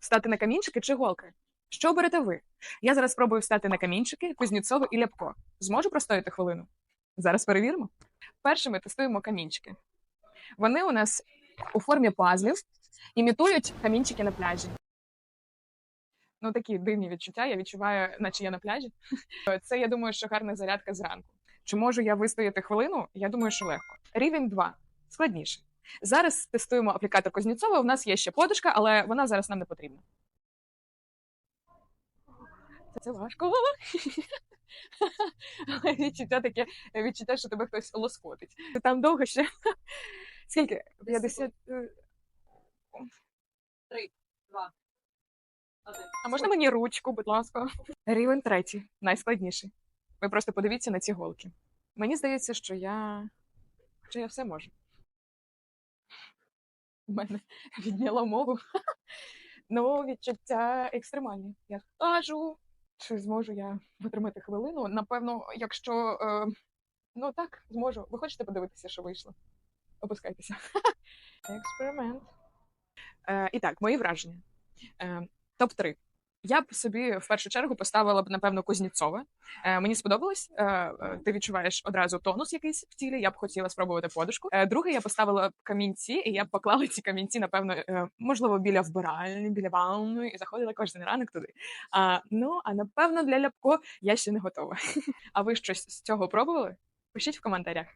Встати на камінчики чи голки? Що оберете ви? Я зараз спробую встати на камінчики, Кузнєцово і Ляпко. Зможу простояти хвилину? Зараз перевіримо. Перше ми тестуємо камінчики. Вони у нас у формі пазлів імітують камінчики на пляжі. Ну, такі дивні відчуття. Я відчуваю, наче я на пляжі. Це, я думаю, що гарна зарядка зранку. Чи можу я вистояти хвилину? Я думаю, що легко. Рівень 2. складніше. Зараз тестуємо аплікатор Кузнєцова. У нас є ще подушка, але вона зараз нам не потрібна. Це, важко. Але відчуття таке, відчуття, що тебе хтось лоскотить. Там довго ще. Скільки? 50. е, Два. Один. А можна мені ручку, будь ласка? Рівень третій, найскладніший. Ви просто подивіться на ці голки. Мені здається, що я. Що я все можу. У мене відняла мову. Ну, відчуття екстремальні. Я кажу, чи зможу я витримати хвилину. Напевно, якщо. Е... Ну так, зможу. Ви хочете подивитися, що вийшло? Опускайтеся. Експеримент. Е, і так, мої враження. Е, топ 3 я б собі в першу чергу поставила б напевно Кузнєцове. Е, мені сподобалось. Е, е, ти відчуваєш одразу тонус якийсь в тілі. Я б хотіла спробувати подушку. Е, друге, я поставила б камінці, і я б поклала ці камінці, напевно, е, можливо, біля вбиральні, біля ванної, і заходила кожен ранок туди. А, ну а напевно для ляпко я ще не готова. А ви щось з цього пробували? Пишіть в коментарях.